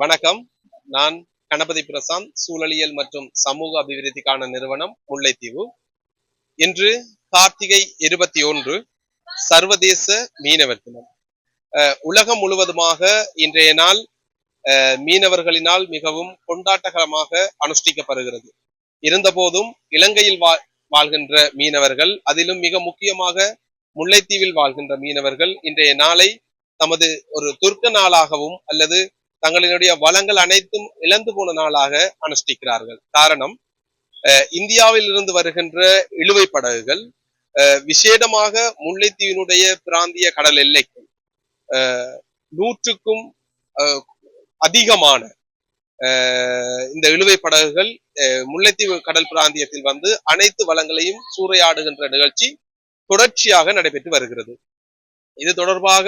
வணக்கம். நான் கணபதி பிரசாந்த் சூழலியல் மற்றும் சமூக அபிவிருத்திக்கான நிறுவனம் முல்லைத்தீவு. இன்று கார்த்திகை இருபத்தி ஒன்று சர்வதேச மீனவர் தினம். உலகம் முழுவதுமாக இன்றைய நாள் மீனவர்களினால் மிகவும் கொண்டாட்டகரமாக அனுஷ்டிக்கப்படுகிறது. இருந்தபோதும் இலங்கையில் வா வாழ்கின்ற மீனவர்கள் அதிலும் மிக முக்கியமாக முல்லைத்தீவில் வாழ்கின்ற மீனவர்கள் இன்றைய நாளை தமது ஒரு துர்க்க நாளாகவும் அல்லது தங்களினுடைய வளங்கள் அனைத்தும் இழந்து போன நாளாக அனுஷ்டிக்கிறார்கள். காரணம் அஹ் இந்தியாவில் இருந்து வருகின்ற இழுவை படகுகள் அஹ் விசேடமாக முல்லைத்தீவினுடைய பிராந்திய கடல் எல்லைக்கும் நூற்றுக்கும் அஹ் அதிகமான அஹ் இந்த இழுவை படகுகள் அஹ் முல்லைத்தீவு கடல் பிராந்தியத்தில் வந்து அனைத்து வளங்களையும் சூறையாடுகின்ற நிகழ்ச்சி தொடர்ச்சியாக நடைபெற்று வருகிறது. இது தொடர்பாக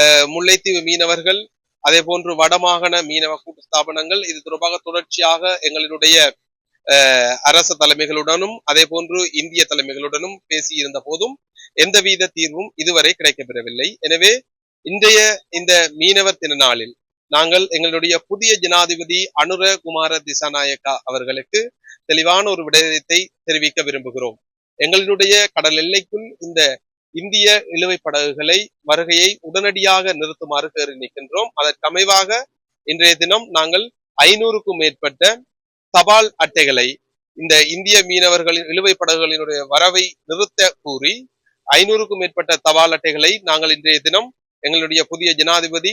அஹ் முல்லைத்தீவு மீனவர்கள் அதே போன்று வடமாகாண மீனவ கூட்டு ஸ்தாபனங்கள் இது தொடர்பாக தொடர்ச்சியாக எங்களினுடைய அரச தலைமைகளுடனும் அதே போன்று இந்திய தலைமைகளுடனும் பேசியிருந்த போதும் எந்தவித தீர்வும் இதுவரை கிடைக்கப்பெறவில்லை. எனவே இன்றைய இந்த மீனவர் தின நாளில் நாங்கள் எங்களுடைய புதிய ஜனாதிபதி அனுர குமார திசாநாயக்கா அவர்களுக்கு தெளிவான ஒரு விடயத்தை தெரிவிக்க விரும்புகிறோம். எங்களுடைய கடல் எல்லைக்குள் இந்த இந்திய இழுவை படகுகளை வருகையை உடனடியாக நிறுத்துமாறு கேறி நிற்கின்றோம். அதற்கமைவாக இன்றைய தினம் நாங்கள் ஐநூறுக்கும் மேற்பட்ட தபால் அட்டைகளை இந்த இந்திய மீனவர்களின் இழுவை படகுகளினுடைய வரவை நிறுத்த கூறி ஐநூறுக்கும் மேற்பட்ட தபால் அட்டைகளை நாங்கள் இன்றைய தினம் எங்களுடைய புதிய ஜனாதிபதி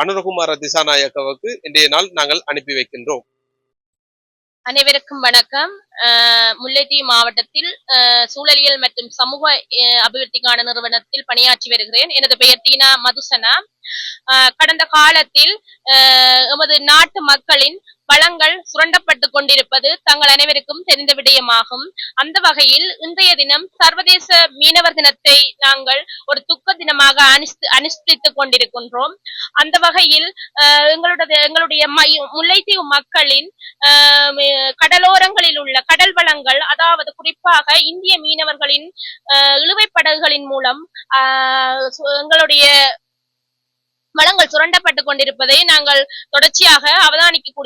அனுரகுமார திசாநாயக்காவுக்கு இன்றைய நாள் நாங்கள் அனுப்பி வைக்கின்றோம். அனைவருக்கும் வணக்கம். அஹ் முல்லைத்தீவு மாவட்டத்தில் அஹ் சூழலியல் மற்றும் சமூக அஹ் அபிவிருத்திக்கான நிறுவனத்தில் பணியாற்றி வருகிறேன். எனது பெயர் தீனா மதுசனா. கடந்த காலத்தில் அஹ் எமது நாட்டு மக்களின் வளங்கள் சுரண்டப்பட்டு கொண்டிருப்பது தங்கள் அனைவருக்கும் தெரிந்த விடயமாகும். அந்த வகையில் இன்றைய தினம் சர்வதேச மீனவர் தினத்தை நாங்கள் ஒரு துக்க தினமாக அனுஷ்டி அனுஷ்டித்துக் கொண்டிருக்கின்றோம். அந்த வகையில் எங்களுடைய எங்களுடைய முல்லைத்தீவு மக்களின் ஆஹ் கடலோரங்களில் உள்ள கடல் வளங்கள் அதாவது குறிப்பாக இந்திய மீனவர்களின் இழுவை இழுவைப் படகுகளின் மூலம் ஆஹ் எங்களுடைய வளங்கள் சுரண்டப்பட்டு கொண்டிருப்பதை நாங்கள் தொடர்ச்சியாக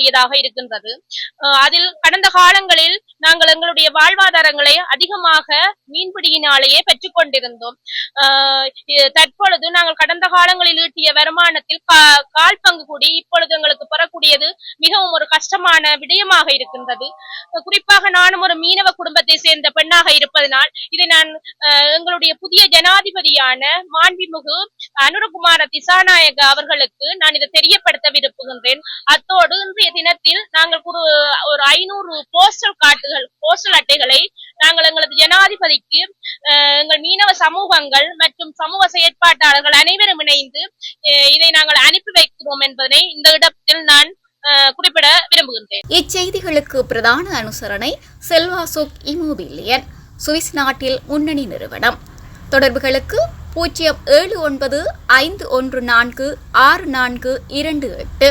கூடியதாக இருக்கின்றது. ஆஹ் அதில் கடந்த காலங்களில் நாங்கள் எங்களுடைய வாழ்வாதாரங்களை அதிகமாக மீன்பிடியினாலேயே பெற்றுக் கொண்டிருந்தோம் ஆஹ் தற்பொழுது நாங்கள் கடந்த காலங்களில் ஈட்டிய வருமானத்தில் கா- கால் பங்கு கூடி இப்பொழுது எங்களுக்கு பெறக்கூடியது மிகவும் ஒரு கஷ்டமான விடயமாக இருக்கின்றது. குறிப்பாக நானும் ஒரு மீனவ குடும்பத்தை சேர்ந்த பெண்ணாக இருப்பதனால் இதை நான் அஹ், எங்களுடைய புதிய ஜனாதிபதியான மாண்புமிகு அனுரகுமார திசாநாயக அவர்களுக்கு நான் இதை தெரியப்படுத்த விரும்புகின்றேன். அத்தோடு இன்றைய தினம் ஐநூறு போஸ்டல் கார்டுகள் போஸ்டல் அட்டைகளை நாங்கள் எங்களது ஜனாதிபதிக்கு எங்கள் மீனவ சமூகங்கள் மற்றும் சமூக செயற்பாட்டாளர்கள் அனைவரும் இணைந்து இதை நாங்கள் அனுப்பி வைக்கிறோம் என்பதனை இந்த இடத்தில் நான் குறிப்பிட விரும்புகின்றேன். இச்செய்திகளுக்கு பிரதான அனுசரணை செல்வாசோக் இமோபிலியன் சுவிஸ் நாட்டில் முன்னணி நிறுவனம். தொடர்புகளுக்கு பூஜ்ஜியம் ஏழு ஒன்பது ஐந்து ஒன்று நான்கு ஆறு நான்கு இரண்டு எட்டு.